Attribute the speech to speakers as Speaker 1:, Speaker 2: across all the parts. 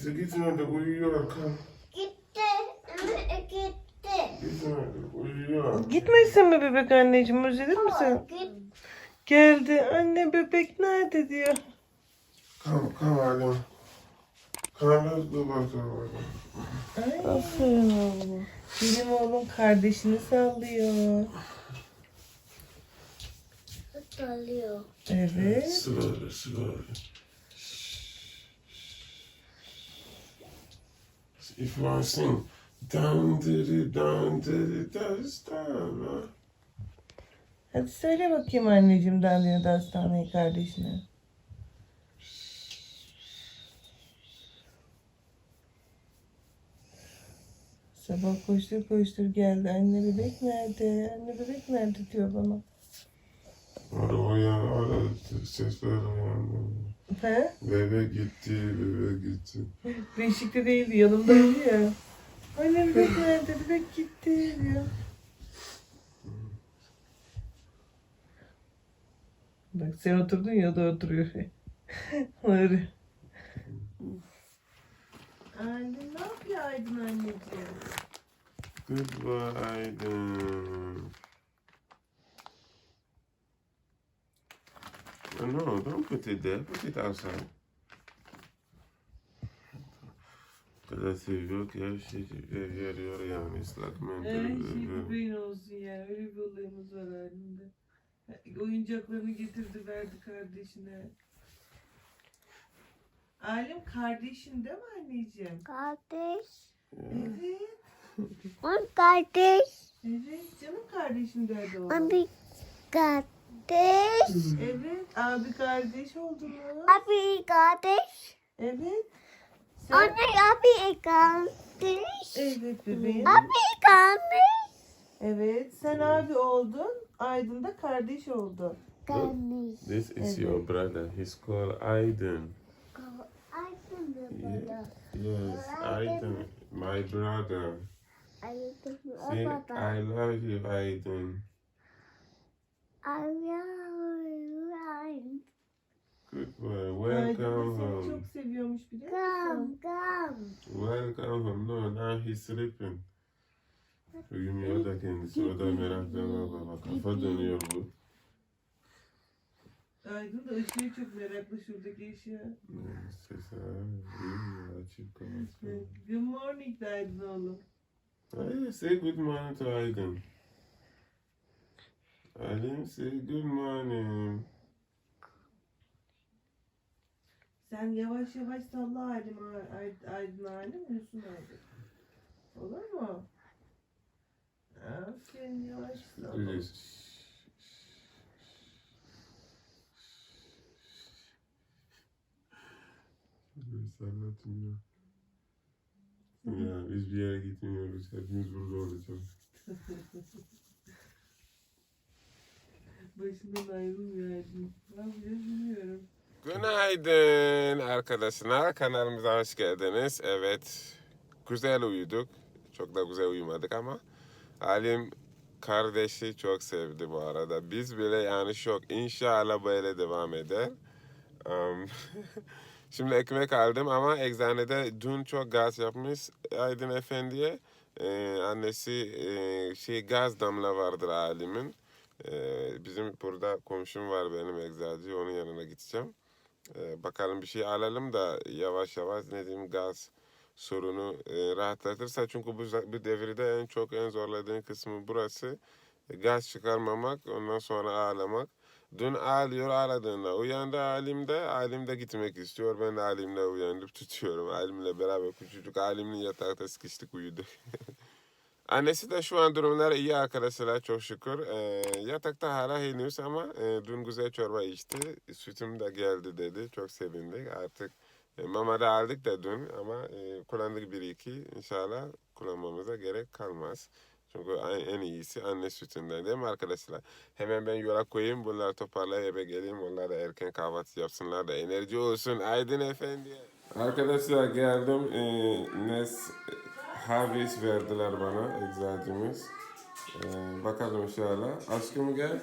Speaker 1: Gitsin gitsin hadi uyuyor kalk.
Speaker 2: Gitti. Gitti.
Speaker 1: Gitsin hadi uyuyor.
Speaker 3: Gitmesin mi bebek anneciğim özledin mi sen?
Speaker 2: Gitti.
Speaker 3: Geldi anne bebek nerede diyor.
Speaker 1: Kalk kalk hadi. Kalk hızlı bakalım.
Speaker 3: Aferin oğlum. Benim oğlum kardeşini sallıyor.
Speaker 2: Tutalıyor.
Speaker 3: Evet.
Speaker 1: Slowly slowly. If you want to sing, diddy down diddy that's down.
Speaker 3: Hadi söyle bakayım anneciğim Dandini Dastana'yı kardeşine. Sabah koştur koştur geldi. Anne bebek nerede? Anne bebek nerede diyor bana.
Speaker 1: Orada uyan, orada sesler uyandı.
Speaker 3: He?
Speaker 1: Bebek gitti, bebek gitti.
Speaker 3: Beşikte değildi yanımdaydı ya. Anne bebek nerede? Bebek gitti diyor. Bak sen oturdun ya o da oturuyor. Öyle. Aydın ne yapıyor Aydın anneciğim?
Speaker 1: Goodbye, Aydın. No, don't put it there. Put it outside. Kadar seviyor ki her şey yarıyor yani ıslak mendil.
Speaker 3: Her şey bebeğin olsun ya. Öyle bir olayımız var halinde. Oyuncaklarını getirdi verdi kardeşine. Alim kardeşin değil mi anneciğim?
Speaker 2: Kardeş.
Speaker 3: Evet.
Speaker 2: On kardeş.
Speaker 3: Evet canım kardeşim derdi o.
Speaker 2: Abi kardeş.
Speaker 3: Evet abi kardeş oldu mu?
Speaker 2: Abi kardeş.
Speaker 3: Evet. Sen...
Speaker 2: Anne abi kardeş.
Speaker 3: Evet bebeğim.
Speaker 2: Abi kardeş.
Speaker 3: Evet sen abi oldun. Aydın da kardeş oldu.
Speaker 2: Kardeş.
Speaker 1: This is
Speaker 3: Evet.
Speaker 1: your brother. He's called Aydın.
Speaker 2: Aydın baba.
Speaker 1: Yes, Aydın. My brother.
Speaker 2: Aydın
Speaker 1: Say. I love you, Aydın. Goodbye.
Speaker 3: Aydın
Speaker 1: Welcome
Speaker 3: seni
Speaker 1: home.
Speaker 3: çok seviyormuş biliyor musun?
Speaker 2: kam.
Speaker 1: Welcome home. No, now he's sleeping. Uyumuyor da kendisi. O da meraklanıyor baba. Kafa dönüyor bu.
Speaker 3: Aydın da ışığı çok meraklı şuradaki ışığa.
Speaker 1: Ses uyumuyor. Açık kapatıyor.
Speaker 3: Good morning Aydın oğlum.
Speaker 1: Hey, say good morning to Aydın. Say good morning.
Speaker 3: Sen yavaş yavaş salla Aydın, Aydın, Aydın uyusun Aydın. Olur mu? Aferin yavaş salla.
Speaker 1: Böyle sallatmıyor. Ya biz bir yere gitmiyoruz. Hepimiz burada olacağız.
Speaker 3: Başından ayrılmıyor Aydın. Ne yapacağız bilmiyorum.
Speaker 1: Günaydın arkadaşlar. Kanalımıza hoş geldiniz. Evet. Güzel uyuduk. Çok da güzel uyumadık ama Halim kardeşi çok sevdi bu arada. Biz bile yani şok. İnşallah böyle devam eder. Um, Şimdi ekmek aldım ama eczanede dün çok gaz yapmış Aydın Efendi'ye. Ee, annesi e, şey gaz damla vardır Halim'in. Ee, bizim burada komşum var benim eczacı. Onun yanına gideceğim. Ee, bakalım bir şey alalım da yavaş yavaş ne diyeyim gaz sorunu e, rahatlatırsa. Çünkü bu, bu devirde en çok en zorladığın kısmı burası. E, Gaz çıkarmamak ondan sonra ağlamak. Dün ağlıyor ağladığında uyandı halimde halimde gitmek istiyor. Ben de halimle uyanıp tutuyorum. Halimle beraber küçücük halimle yatakta sıkıştık uyuduk. Annesi de şu an durumları iyi arkadaşlar çok şükür. Ee, yatakta hala henüz ama e, dün güzel çorba içti. Sütüm de geldi dedi. Çok sevindik. Artık e, mama da aldık da dün ama e, kullandık bir iki. İnşallah kullanmamıza gerek kalmaz. Çünkü en iyisi anne sütünden değil mi arkadaşlar? Hemen ben yola koyayım. Bunları toparlayıp eve geleyim. Onlar da erken kahvaltı yapsınlar da enerji olsun. Aydın Efendi. Arkadaşlar geldim. Ee, Nes Havis verdiler bana eczacımız. Ee, bakalım inşallah. Aşkım gel.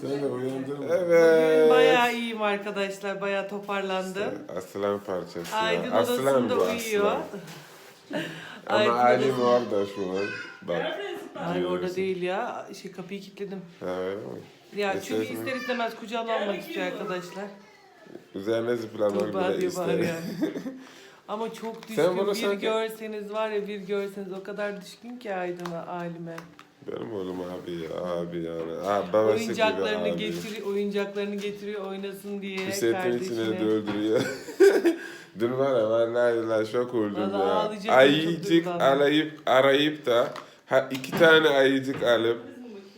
Speaker 1: Sen de uyandın mı? Evet.
Speaker 3: bayağı iyiyim arkadaşlar. Bayağı toparlandım.
Speaker 1: Aslan parçası.
Speaker 3: Aydın
Speaker 1: ya. Aslan bu
Speaker 3: uyuyor.
Speaker 1: aslan. Ama
Speaker 3: Aydın
Speaker 1: Alim orada şu an. Bak.
Speaker 3: Hayır orada değil ya. Şey kapıyı kilitledim.
Speaker 1: Ha, öyle mi?
Speaker 3: Ya çünkü
Speaker 1: mi?
Speaker 3: ister istemez kucağına almak istiyor arkadaşlar.
Speaker 1: Üzerine zıplamak
Speaker 3: Tuğba
Speaker 1: bile
Speaker 3: diye
Speaker 1: ister.
Speaker 3: bağırıyor. Ama çok
Speaker 1: Sen
Speaker 3: düşkün.
Speaker 1: bunu
Speaker 3: bir
Speaker 1: sanki-
Speaker 3: görseniz var ya bir görseniz o kadar düşkün ki Aydın'a, Alim'e.
Speaker 1: Benim oğlum abi ya abi yani. Babası gibi
Speaker 3: Oyuncaklarını
Speaker 1: abi.
Speaker 3: getiriyor, oyuncaklarını getiriyor oynasın diye
Speaker 1: Bisikletin içine
Speaker 3: kardeşine.
Speaker 1: döldürüyor. Dün var ya vallahi billahi şok oldum
Speaker 3: Vallahi
Speaker 1: ya.
Speaker 3: ağlayacaktım
Speaker 1: Ayıcık
Speaker 3: duygulandım.
Speaker 1: arayıp arayıp da ha, iki tane ayıcık alıp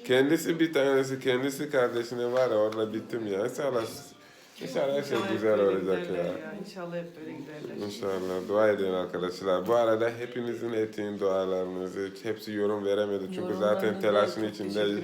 Speaker 1: kendisi bir tanesi kendisi kardeşine var ya orada bittim ya. İnşallah, inşallah her şey güzel olacak
Speaker 3: giderler
Speaker 1: ya.
Speaker 3: İnşallah hep böyle giderler.
Speaker 1: İnşallah dua edin arkadaşlar. Bu arada hepinizin ettiğin dualarınızı hepsi yorum veremedi çünkü zaten telaşın içindeyiz.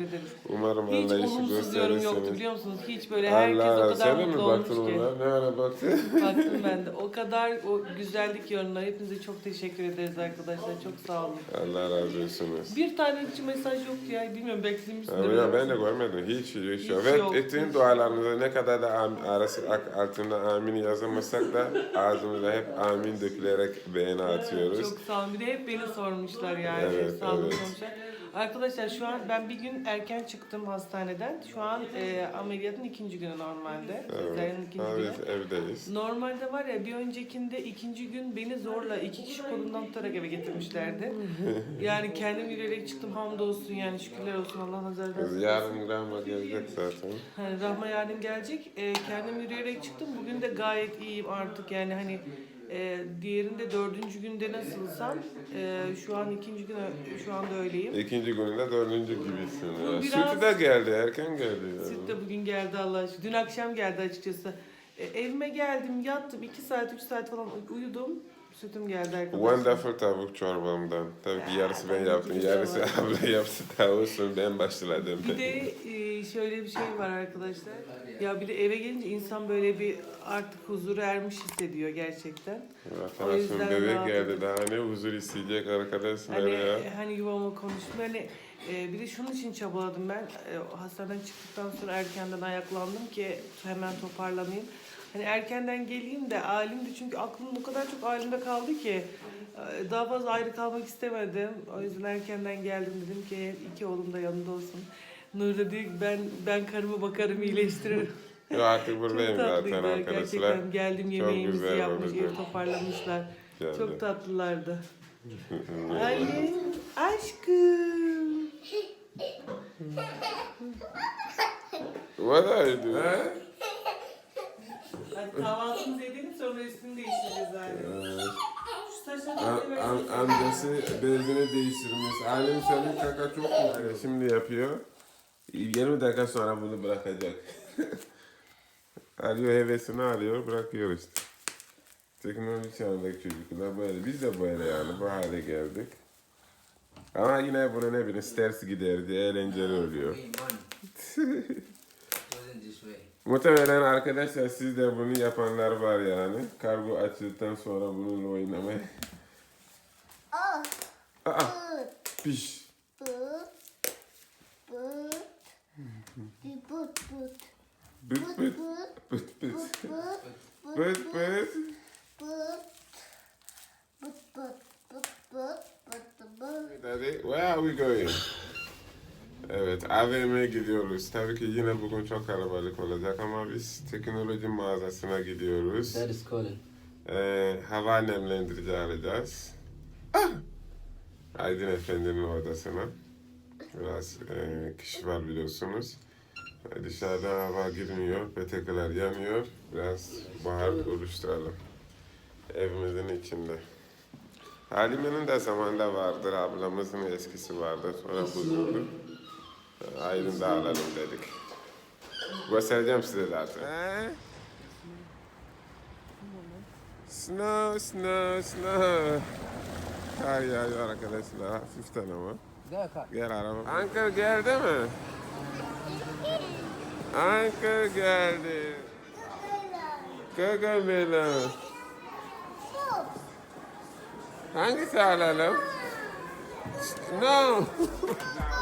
Speaker 1: Umarım
Speaker 3: Hiç
Speaker 1: anlayışı
Speaker 3: olumsuz yorum yoktu biliyor musunuz? Hiç böyle herkes o
Speaker 1: Allah
Speaker 3: kadar
Speaker 1: de mi
Speaker 3: mutlu olmuş
Speaker 1: baktın
Speaker 3: ki.
Speaker 1: ona? Ne ara baktın?
Speaker 3: Baktım ben de. O kadar o güzellik yorumlar. Hepinize çok teşekkür ederiz arkadaşlar. Çok sağ olun.
Speaker 1: Allah razı olsunuz.
Speaker 3: Bir tane hiç mesaj yoktu ya. Bilmiyorum beklemişsindir.
Speaker 1: Ya ben de görmedim. Hiç hiç yok.
Speaker 3: Hiç
Speaker 1: Ve
Speaker 3: yok,
Speaker 1: ettiğin
Speaker 3: hiç.
Speaker 1: dualarınıza ne kadar da am- ak- altında amin yazamasak da ağzımıza hep amin dökülerek beğeni atıyoruz.
Speaker 3: Çok sağ olun. Bir de hep beni sormuşlar yani.
Speaker 1: Evet,
Speaker 3: sağ olun
Speaker 1: evet.
Speaker 3: sormuşlar. Arkadaşlar şu an ben bir gün erken çıktım hastaneden. Şu an e, ameliyatın ikinci günü normalde.
Speaker 1: Evet.
Speaker 3: ikinci
Speaker 1: Ha,
Speaker 3: günü.
Speaker 1: evdeyiz.
Speaker 3: Normalde var ya bir öncekinde ikinci gün beni zorla iki kişi kolumdan tutarak eve getirmişlerdi. yani kendim yürüyerek çıktım hamdolsun yani şükürler olsun Allah nazar
Speaker 1: Biz
Speaker 3: versin.
Speaker 1: yarın Rahma gelecek zaten.
Speaker 3: Hani Rahma yarın gelecek. Ee, kendim yürüyerek çıktım. Bugün de gayet iyiyim artık yani hani e, diğerinde dördüncü günde nasılsam e, şu an ikinci gün şu anda öyleyim.
Speaker 1: İkinci gününde dördüncü gibisin. Ya.
Speaker 3: biraz-
Speaker 1: Sütü de geldi, erken geldi. Ya.
Speaker 3: Süt de bugün geldi Allah aşkına. Dün akşam geldi açıkçası. E, evime geldim yattım. iki saat üç saat falan uyudum. Sütüm geldi arkadaşlar.
Speaker 1: Wonderful tavuk çorbamdan. Tabii ki yarısı ben yaptım, yarısı abla yaptı. Tavuksun ben başladım.
Speaker 3: Bir de e, şöyle bir şey var arkadaşlar. Ya bir de eve gelince insan böyle bir artık huzura ermiş hissediyor gerçekten. O
Speaker 1: Arkadaşım
Speaker 3: yüzden
Speaker 1: bebek
Speaker 3: rahat
Speaker 1: geldi daha ne huzur isteyecek arkadaşlar
Speaker 3: Hani
Speaker 1: ya.
Speaker 3: hani yuvama konuştum. Hani e, bir de şunun için çabaladım ben. E, hastaneden çıktıktan sonra erkenden ayaklandım ki hemen toparlanayım. Hani erkenden geleyim de alimde çünkü aklım o kadar çok alimde kaldı ki e, daha fazla ayrı kalmak istemedim. O yüzden erkenden geldim dedim ki iki oğlum da yanında olsun. Nur da diyor ki ben ben karıma bakarım iyileştiririm.
Speaker 1: Yo artık
Speaker 3: Çok
Speaker 1: buradayım zaten
Speaker 3: tatlıydı
Speaker 1: arkadaşlar.
Speaker 3: gerçekten. Geldim yemeğimizi
Speaker 1: güzel
Speaker 3: yapmış,
Speaker 1: oldu.
Speaker 3: evi toparlamışlar.
Speaker 1: Geldi.
Speaker 3: Çok tatlılardı. Anne, aşkım.
Speaker 1: What are you doing?
Speaker 3: Hadi kahvaltımızı edelim sonra üstünü değiştireceğiz abi. Şu saçlarını
Speaker 1: Am-
Speaker 3: bize
Speaker 1: am-
Speaker 3: versene.
Speaker 1: amcası bezini değiştirmiş. Alem senin kaka çok güzel. Şimdi yapıyor. 20 dakika sonra bunu bırakacak. alıyor hevesini alıyor bırakıyor işte. Teknoloji çağındaki çocuklar böyle. Biz de böyle yani bu hale geldik. Ama yine bunun ne bileyim ters giderdi, eğlenceli oluyor. Muhtemelen arkadaşlar siz de bunu yapanlar var yani. Kargo açıldıktan sonra bununla oynamaya.
Speaker 2: Oh,
Speaker 1: Aa, piş. Bıt bıt. Bıt bıt. Bıt bıt. Daddy, where are we going? Evet, AVM'ye gidiyoruz. Tabii ki yine bugün çok kalabalık olacak ama biz teknoloji mağazasına gidiyoruz.
Speaker 4: That is calling.
Speaker 1: Ee, hava nemlendirici alacağız. Ah! Aydın Efendi'nin odasına. Biraz e, kişi var biliyorsunuz. Dışarıda hava girmiyor, petekeler yanıyor. Biraz bahar oluşturalım. Evimizin içinde. Halime'nin de zamanında vardır, ablamızın eskisi vardı. Sonra bozuldu. Aydın da alalım dedik. Göstereceğim size zaten. Snow, snow, snow. Kar yağıyor arkadaşlar hafiften ama. Gel araba. Uncle geldi mi? Uncle geldi. Gagamela. Hangisi alalım? No.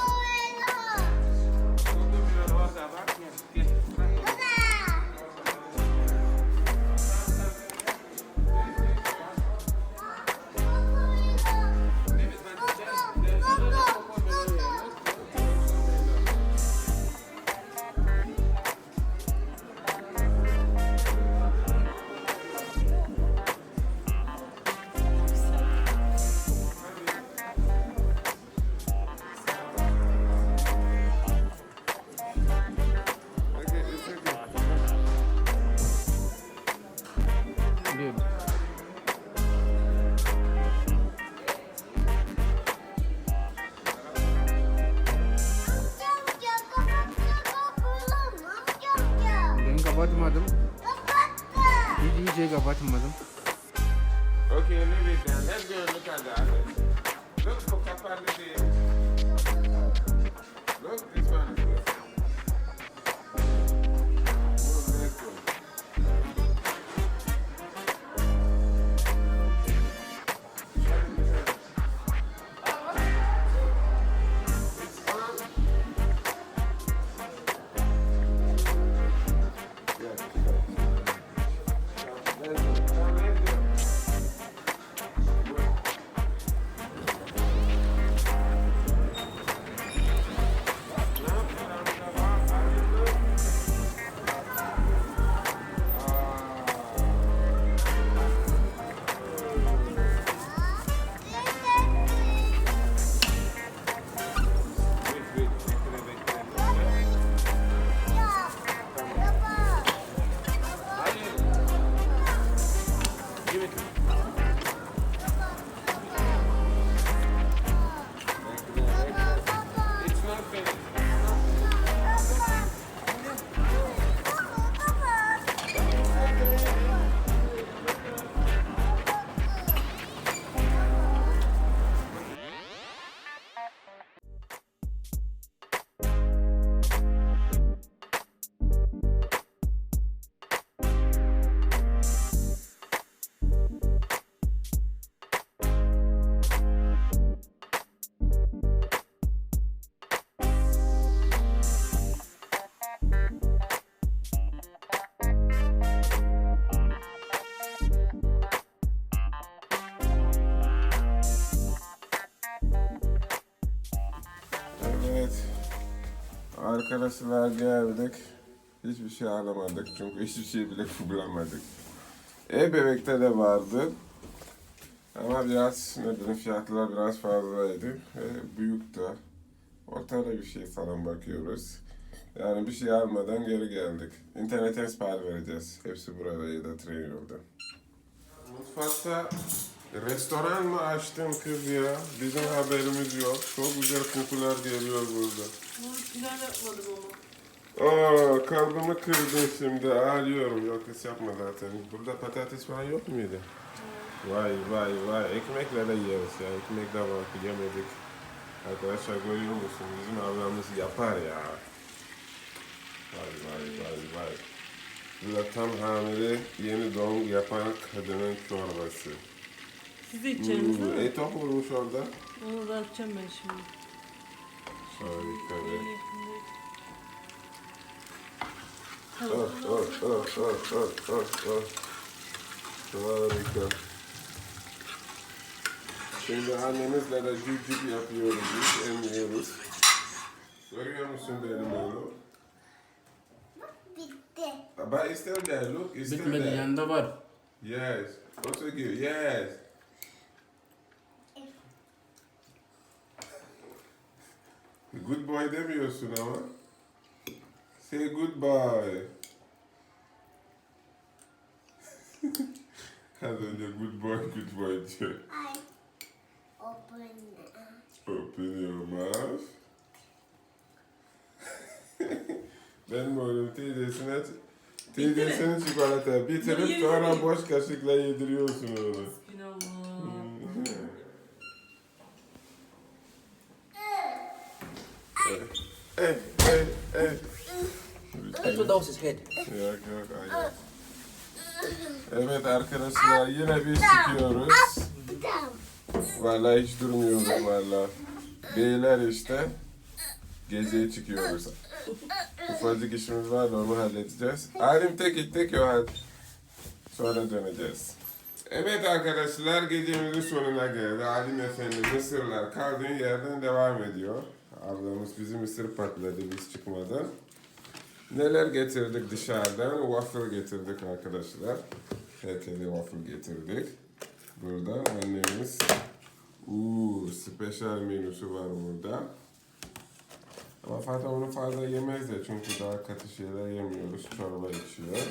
Speaker 1: Arkadaşlar geldik. Hiçbir şey alamadık çünkü hiçbir şey bile bulamadık. E bebekte de vardı. Ama biraz ne bileyim fiyatlar biraz fazlaydı. E, büyük de. Ortada bir şey falan bakıyoruz. Yani bir şey almadan geri geldik. İnternetten sipariş vereceğiz. Hepsi burada ya da tren yolda. Mutfakta restoran mı açtın kız ya? Bizim haberimiz yok. Çok güzel kokular geliyor burada.
Speaker 3: Güzel yapmadım onu.
Speaker 1: Aa, kalbimi kırdın şimdi. Ağlıyorum. Yok kız yapma zaten. Burada patates falan yok muydu? Vay vay vay. Ekmekle de yeriz ya. Ekmek de var. Yemedik. Arkadaşlar görüyor musun? Bizim ablamız yapar ya. Vay vay vay vay. Bu da tam hamile yeni doğum yapan kadının çorbası.
Speaker 3: Siz de içeceğiniz
Speaker 1: Hmm,
Speaker 3: mi?
Speaker 1: et vurmuş orada.
Speaker 3: Onu da atacağım ben şimdi.
Speaker 1: Harika be. Oh, oh, oh, oh, oh, oh, oh. Harika. Şimdi annemizle de cücük yapıyoruz, biz emiyoruz. Görüyor musun benim oğlum?
Speaker 2: Bitti.
Speaker 1: But it's still there, look, it's still
Speaker 5: Bitmedi
Speaker 1: there.
Speaker 5: yanında var.
Speaker 1: Yes. Also give, yes. Good boy demiyorsun ama. Say goodbye. Az önce good boy, good boy diyor.
Speaker 2: I open it.
Speaker 1: Open your mouth. Benim oğlum teyzesine teyzesinin çikolata bitirip sonra boş kaşıkla yediriyorsun onu. Evet arkadaşlar yine biz çıkıyoruz.
Speaker 2: Tamam.
Speaker 1: Vallahi hiç durmuyoruz vallahi. Beyler işte geziye çıkıyoruz. Ufacık işimiz var da onu halledeceğiz. Alim tek it tek hadi. Sonra döneceğiz. Evet arkadaşlar gecemizin sonuna geldi. Alim Efendi mısırlar kaldığı yerden devam ediyor. Ablamız bizi mısır patladı biz çıkmadan. Neler getirdik dışarıdan? Waffle getirdik arkadaşlar. Herkese waffle getirdik. Burada annemiz Uuu, special menüsü var burada. Ama Fatih onu fazla yemez de çünkü daha katı şeyler yemiyoruz. Çorba içiyor.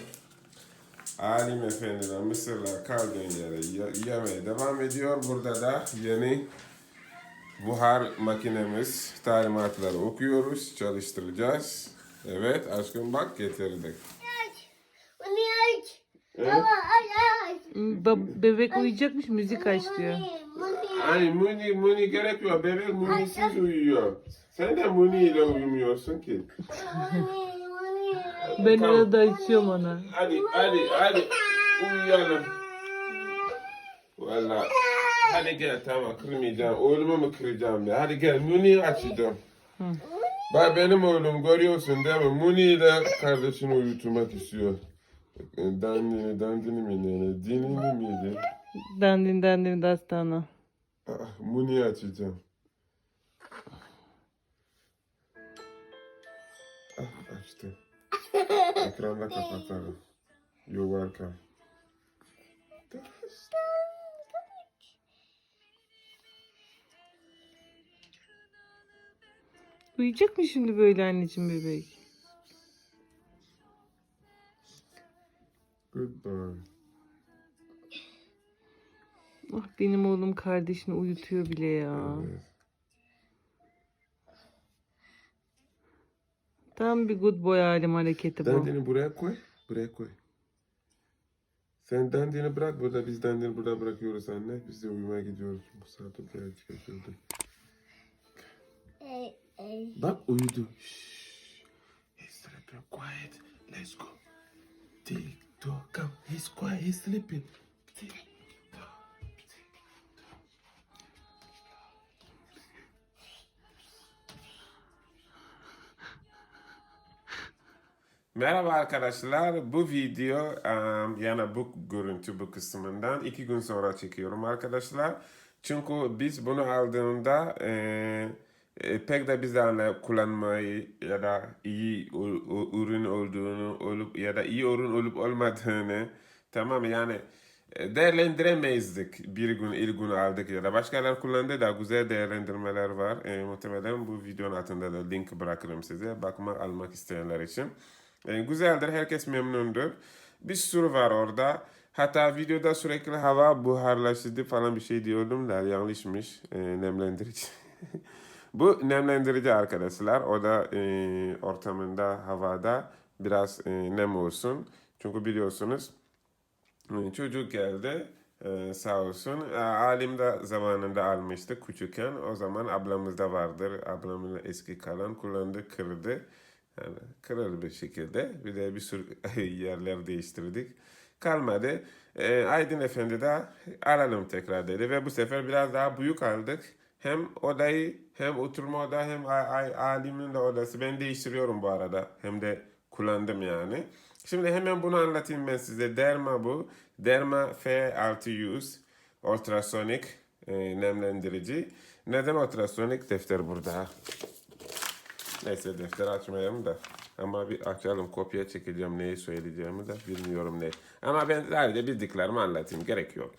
Speaker 1: Alim Efendi'den mısırlar kaldığın yere ye- yemeye devam ediyor. Burada da yeni buhar makinemiz talimatları okuyoruz, çalıştıracağız. Evet aşkım bak getirdik. He?
Speaker 2: Baba ay ay.
Speaker 3: Ba- bebek uyuyacakmış müzik aç diyor.
Speaker 1: Ay Muni, Muni gerekmiyor. Bebek Muni'siz uyuyor. Sen de Muni ile uyumuyorsun ki.
Speaker 2: Muni. Muni.
Speaker 3: Ben
Speaker 1: Tamam.
Speaker 3: arada açıyorum ona.
Speaker 1: Hadi, hadi, hadi. Uyuyalım. Valla. Hadi gel tamam kırmayacağım. Oğlumu mu kıracağım ya? Hadi gel Muni'yi açacağım. Bak benim oğlum görüyorsun değil mi? Muni ile kardeşini uyutmak istiyor. Dandini, dandini mi ne? Dinini miydi?
Speaker 3: Dandin dandin dastana.
Speaker 1: Ah, Muni'yi açacağım. Ah, açtım. Ekranda kapatalım. You're welcome.
Speaker 3: Uyuyacak mı şimdi böyle anneciğim bebek?
Speaker 1: Goodbye.
Speaker 3: Ah benim oğlum kardeşini uyutuyor bile ya.
Speaker 1: Evet.
Speaker 3: Tam bir good boy alim hareketi bu.
Speaker 1: Dandini buraya koy. Buraya koy. Sen dandini bırak burada. Biz dandini burada bırakıyoruz anne. Biz de uyumaya gidiyoruz. Bu saatte buraya çıkıyoruz. Bak uyudu. He's sleeping. Quiet. Let's go. Tick tock. Come. He's quiet. He's sleeping. Tick. Merhaba arkadaşlar. Bu video um, yani bu görüntü bu kısmından iki gün sonra çekiyorum arkadaşlar. Çünkü biz bunu aldığımda e, e, pek de de kullanmayı ya da iyi ürün olduğunu olup ya da iyi ürün olup olmadığını tamam yani e, değerlendiremezdik bir gün ilk gün aldık ya da başkaları kullandı da güzel değerlendirmeler var. E, muhtemelen bu videonun altında da link bırakırım size bakmak almak isteyenler için. E, güzeldir herkes memnundur. Bir sürü var orada. Hatta videoda sürekli hava buharlaştı falan bir şey diyordum da yanlışmış. E, nemlendirici. Bu nemlendirici arkadaşlar. O da e, ortamında havada biraz e, nem olsun. Çünkü biliyorsunuz e, çocuk geldi e, sağ olsun. E, Alim de zamanında almıştı küçükken. O zaman ablamızda vardır. Ablamın eski kalan kullandı, kırdı. Yani kırıldı bir şekilde. Bir de bir sürü yerler değiştirdik. Kalmadı. E, Aydın Efendi de alalım tekrar dedi. Ve bu sefer biraz daha büyük aldık. Hem odayı hem oturma oda hem alimin de odası. Ben değiştiriyorum bu arada. Hem de kullandım yani. Şimdi hemen bunu anlatayım ben size. Derma bu. Derma F600 ultrasonik e, nemlendirici. Neden ultrasonik? Defter burada. Neyse defter açmayalım da. Ama bir açalım kopya çekeceğim neyi söyleyeceğimi de bilmiyorum ne. Ama ben sadece bildiklerimi anlatayım gerek yok.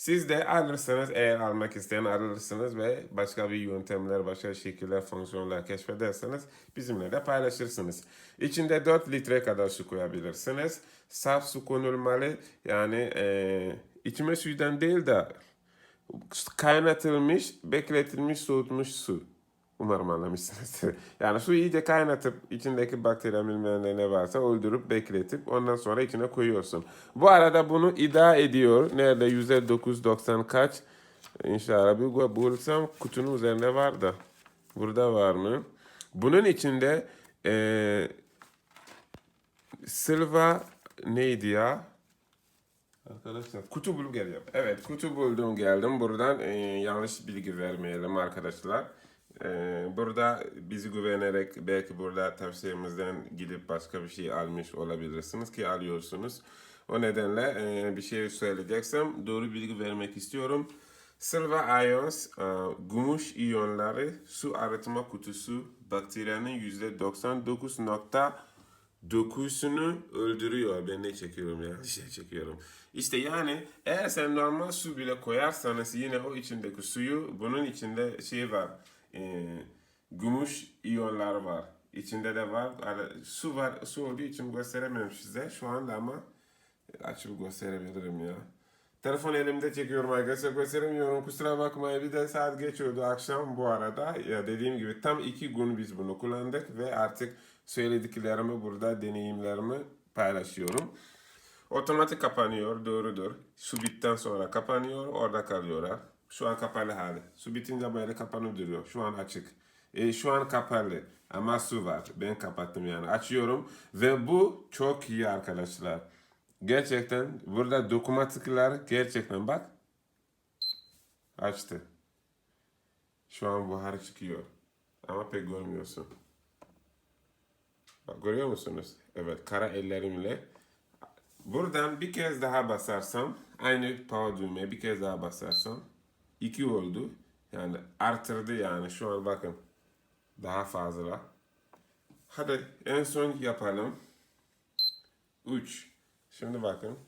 Speaker 1: Siz de alırsınız eğer almak isteyen alırsınız ve başka bir yöntemler, başka şekiller, fonksiyonlar keşfederseniz bizimle de paylaşırsınız. İçinde 4 litre kadar su koyabilirsiniz. Saf su konulmalı yani e, içme suyundan değil de kaynatılmış, bekletilmiş, soğutmuş su. Umarım anlamışsınızdır. Yani su iyice kaynatıp içindeki bakteri bilmem ne varsa öldürüp bekletip ondan sonra içine koyuyorsun. Bu arada bunu iddia ediyor. Nerede %990 kaç? İnşallah bir bulursam kutunun üzerinde var da. Burada var mı? Bunun içinde eee Silva neydi ya? Arkadaşlar kutu bulup geliyorum. Evet kutu buldum geldim. Buradan e, yanlış bilgi vermeyelim arkadaşlar. E, burada bizi güvenerek belki burada tavsiyemizden gidip başka bir şey almış olabilirsiniz ki alıyorsunuz. O nedenle e, bir şey söyleyeceksem doğru bilgi vermek istiyorum. Silva Ions, e, gümüş iyonları su arıtma kutusu bakterinin %99.9 dokusunu öldürüyor. Ben ne çekiyorum ya? Şey çekiyorum. İşte yani eğer sen normal su bile koyarsanız yine o içindeki suyu bunun içinde şey var. E, gümüş iyonlar var. İçinde de var. Ara- Su var. Su olduğu için gösteremem size şu anda ama açıp gösterebilirim ya. Telefon elimde çekiyorum arkadaşlar gösteremiyorum kusura bakmayın bir de saat geçiyordu akşam bu arada ya dediğim gibi tam iki gün biz bunu kullandık ve artık söylediklerimi burada deneyimlerimi paylaşıyorum. Otomatik kapanıyor, doğrudur. Su bittikten sonra kapanıyor, orada kalıyorlar. Şu an kapalı hali. Su bitince böyle kapanıp duruyor. Şu an açık. E, şu an kapalı ama su var. Ben kapattım yani. Açıyorum ve bu çok iyi arkadaşlar. Gerçekten burada dokunmatikler gerçekten bak. Açtı. Şu an buhar çıkıyor. Ama pek görmüyorsun. Bak görüyor musunuz? Evet kara ellerimle. Buradan bir kez daha basarsam aynı power düğmeye bir kez daha basarsam iki oldu. Yani artırdı yani şu an bakın daha fazla. Hadi en son yapalım. 3. Şimdi bakın.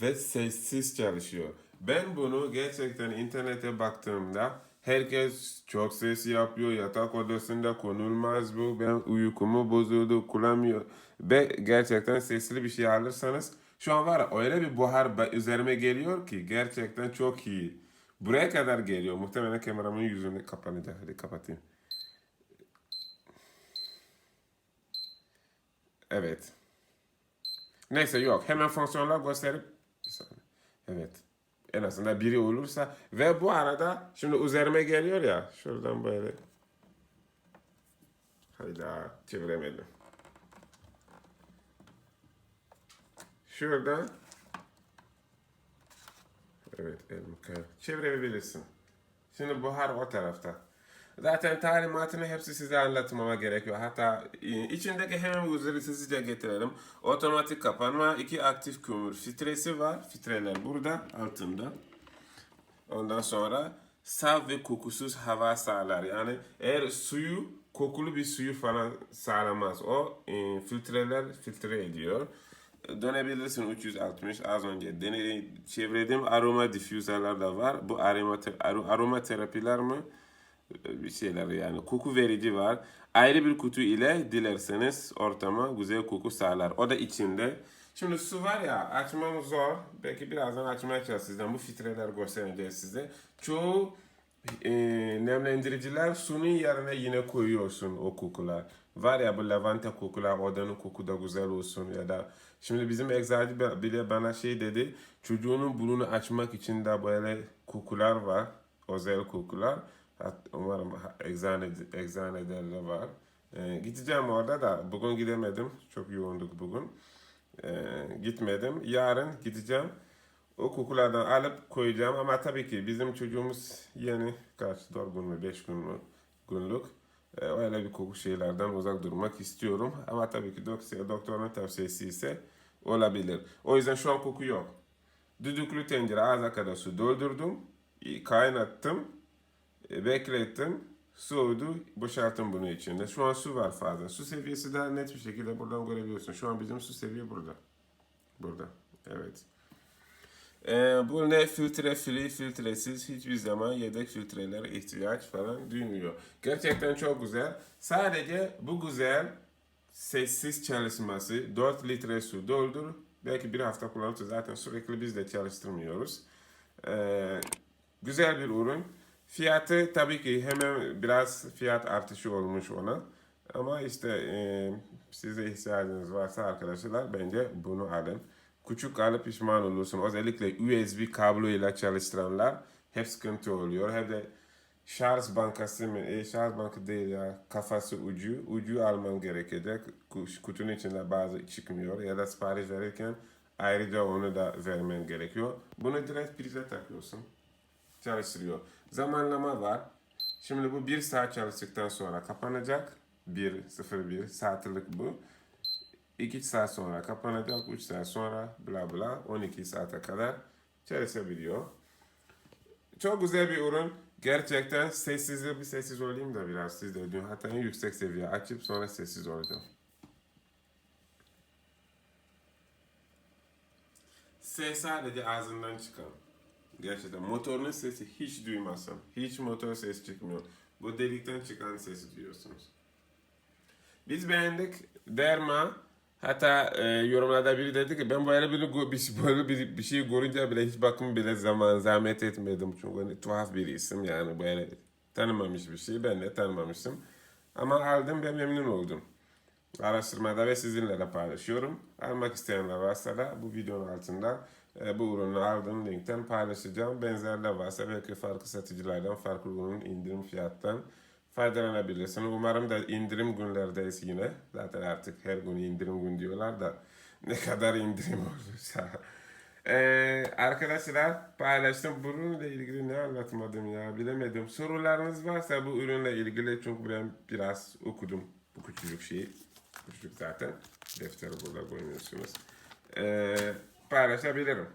Speaker 1: Ve sessiz çalışıyor. Ben bunu gerçekten internete baktığımda herkes çok ses yapıyor. Yatak odasında konulmaz bu. Ben uykumu bozuldu kullanmıyor. Ve gerçekten sesli bir şey alırsanız şu an var ya, öyle bir buhar üzerime geliyor ki gerçekten çok iyi. Buraya kadar geliyor. Muhtemelen kameramın yüzünü kapanacak. Hadi kapatayım. Evet. Neyse yok. Hemen fonksiyonlar gösterip. Evet. En azından biri olursa ve bu arada şimdi üzerime geliyor ya şuradan böyle hayda çeviremedim. Şuradan Evet elim kayar. Çevirebilirsin. Şimdi buhar o tarafta. Zaten talimatını hepsi size anlatmama gerekiyor. Hatta e, içindeki hemen üzeri hızlıca getirelim. Otomatik kapanma, iki aktif kömür filtresi var. Filtreler burada, altında. Ondan sonra saf ve kokusuz hava sağlar. Yani eğer suyu, kokulu bir suyu falan sağlamaz. O e, filtreler filtre ediyor. Dönebilirsin 360 az önce deney, çevirdiğim aroma diffuserlar da var. Bu aroma, te- ar- aroma terapiler mi? bir şeyler yani koku verici var. Ayrı bir kutu ile dilerseniz ortama güzel koku sağlar. O da içinde. Şimdi su var ya açmam zor. Belki birazdan açmaya çalışacağım. Bu filtreler göstereceğiz size. Çoğu e, nemlendiriciler sunun yerine yine koyuyorsun o kokular. Var ya bu lavanta kokular, odanın koku da güzel olsun ya da şimdi bizim eczacı bile bana şey dedi. Çocuğunun burnunu açmak için de böyle kokular var. Özel kokular. Umarım eczane, eczanede de var. Ee, gideceğim orada da bugün gidemedim. Çok yoğunduk bugün. Ee, gitmedim. Yarın gideceğim. O kokulardan alıp koyacağım ama tabii ki bizim çocuğumuz yeni kaç, 4 gün mü 5 gün mü günlük. Öyle bir koku şeylerden uzak durmak istiyorum. Ama tabii ki doktor, doktorun tavsiyesi ise olabilir. O yüzden şu an koku yok. Düdüklü tencere ağza kadar su doldurdum. Kaynattım. E, beklettim. Soğudu. Boşalttım bunu içinde. Şu an su var fazla. Su seviyesi daha net bir şekilde buradan görebiliyorsun. Şu an bizim su seviye burada. Burada. Evet. Ee, bu ne filtre free filtresiz hiçbir zaman yedek filtrelere ihtiyaç falan duymuyor. Gerçekten çok güzel. Sadece bu güzel sessiz çalışması 4 litre su doldur. Belki bir hafta kullanırsın zaten sürekli biz de çalıştırmıyoruz. Ee, güzel bir ürün. Fiyatı tabii ki hemen biraz fiyat artışı olmuş ona. Ama işte e, size ihtiyacınız varsa arkadaşlar bence bunu alın. Küçük alıp pişman olursun. Özellikle USB kabloyla çalıştıranlar hep sıkıntı oluyor. Hem de şarj bankası mı? E, şarj bankası değil ya. Kafası ucu. Ucu alman gerekecek. Ku- Kutunun içinde bazı çıkmıyor. Ya da sipariş verirken ayrıca onu da vermen gerekiyor. Bunu direkt prize takıyorsun çalıştırıyor. Zamanlama var. Şimdi bu bir saat çalıştıktan sonra kapanacak. 1.01 saatlik bu. 2 saat sonra kapanacak. 3 saat sonra bla bla 12 saate kadar çalışabiliyor. Çok güzel bir ürün. Gerçekten sessiz bir sessiz olayım da biraz siz de duyun. Hatta en yüksek seviye açıp sonra sessiz olacağım. Ses sadece ağzından çıkan. Gerçekten motorun sesi hiç duymazsın. Hiç motor ses çıkmıyor. Bu delikten çıkan sesi duyuyorsunuz. Biz beğendik. Derma hatta e, yorumlarda biri dedi ki ben böyle bir, bir, böyle bir, bir şey görünce bile hiç bakım bile zaman zahmet etmedim. Çünkü hani tuhaf bir isim yani böyle tanımamış bir şey. Ben de tanımamıştım. Ama aldım ve memnun oldum. araştırmada ve sizinle de paylaşıyorum. Almak isteyenler varsa da bu videonun altında e, bu ürünü aldığım linkten paylaşacağım. Benzerler varsa belki farklı satıcılardan farklı ürünün indirim fiyattan faydalanabilirsin. Umarım da indirim günlerdeyiz yine. Zaten artık her gün indirim gün diyorlar da ne kadar indirim olursa. Ee, arkadaşlar paylaştım. Bu ürünle ilgili ne anlatmadım ya bilemedim. Sorularınız varsa bu ürünle ilgili çünkü ben biraz okudum bu küçücük şeyi. Küçük zaten. Defteri burada koymuyorsunuz. Ee, paylaşabilirim.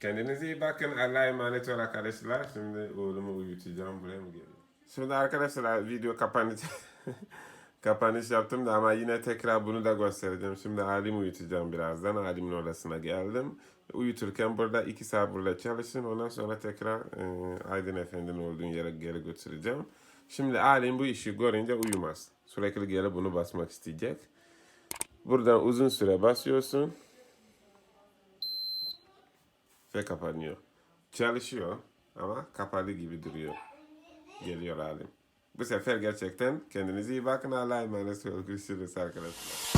Speaker 1: Kendinize iyi bakın. Allah'a emanet olun arkadaşlar. Şimdi oğlumu uyutacağım. Buraya mı geliyor? Şimdi arkadaşlar video kapanış kapanış yaptım da ama yine tekrar bunu da göstereceğim. Şimdi Alim uyutacağım birazdan. Alim'in odasına geldim. Uyuturken burada iki saat burada çalışın. Ondan sonra tekrar e, Aydın Efendi'nin olduğu yere geri götüreceğim. Şimdi Alim bu işi görünce uyumaz. Sürekli gelip bunu basmak isteyecek. Buradan uzun süre basıyorsun. Ve kapanıyor. Çalışıyor ama kapalı gibi duruyor. Geliyor halim. Bu sefer gerçekten kendinize iyi bakın. Allah'a emanet olun. Görüşürüz arkadaşlar.